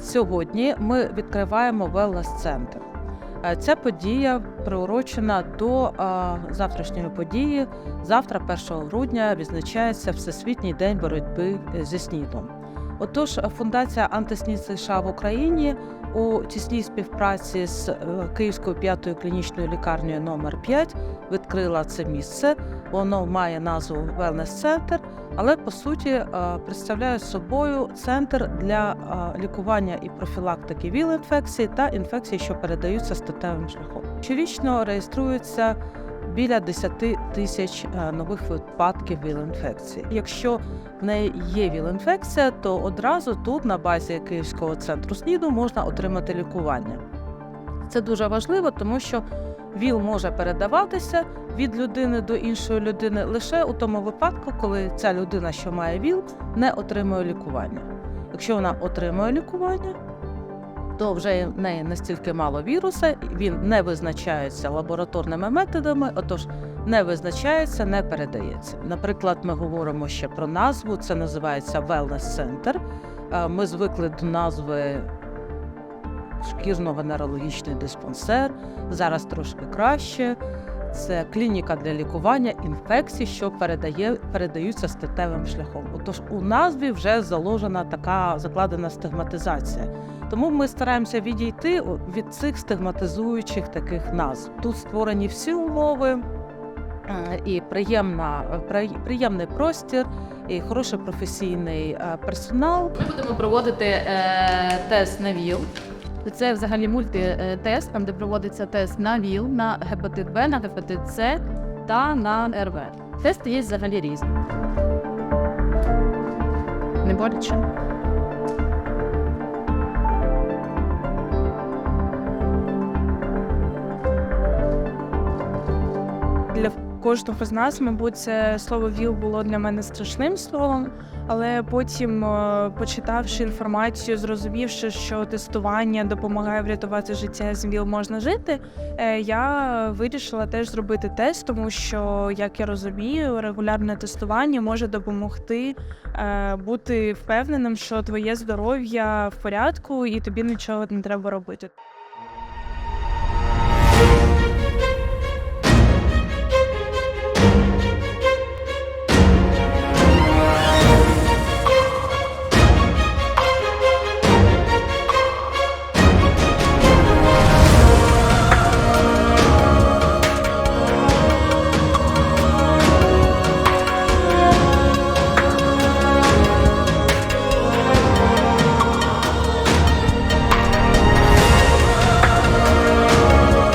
Сьогодні ми відкриваємо велнес-центр. Е, Ця подія приурочена до е, завтрашньої події. Завтра, 1 грудня, відзначається Всесвітній день боротьби зі СНІДом. Отож, фундація антиснід США в Україні у тісній співпраці з е, Київською п'ятою клінічною лікарнею номер 5 відкрила це місце. Воно має назву Wellness Center, але по суті е, представляє собою центр для е, лікування і профілактики ВІЛ-інфекцій та інфекцій, що передаються статевим шляхом. Щорічно реєструється біля 10 тисяч е, нових випадків ВІЛ-інфекції. Якщо в неї є ВІЛ-інфекція, то одразу тут, на базі Київського центру СНІДу, можна отримати лікування. Це дуже важливо, тому що ВІЛ може передаватися від людини до іншої людини лише у тому випадку, коли ця людина, що має ВІЛ, не отримує лікування. Якщо вона отримує лікування, то вже в неї настільки мало віруса, він не визначається лабораторними методами, отож не визначається, не передається. Наприклад, ми говоримо ще про назву, це називається Wellness Center. Е, Ми звикли до назви шкірно-венерологічний диспансер. Зараз трошки краще. Це клініка для лікування інфекцій, що передає, передаються статевим шляхом. Отож, у назві вже заложена така закладена стигматизація. Тому ми стараємося відійти від цих стигматизуючих таких назв. Тут створені всі умови е, і приємна, при- приємний простір, і хороший професійний е, персонал. Ми будемо проводити е, тест на ВІЛ. Це взагалі мультитест, там де проводиться тест на ВІЛ, на гепатит Б, на гепатит С та на РВ. Тести є взагалі різні. Не боляче. Кожного з нас, мабуть, це слово ВІЛ було для мене страшним словом, але потім, е, почитавши інформацію, зрозумівши, що тестування допомагає врятувати життя з ВІЛ можна жити, е, я вирішила теж зробити тест, тому що, як я розумію, регулярне тестування може допомогти е, бути впевненим, що твоє здоров'я в порядку і тобі нічого не треба робити.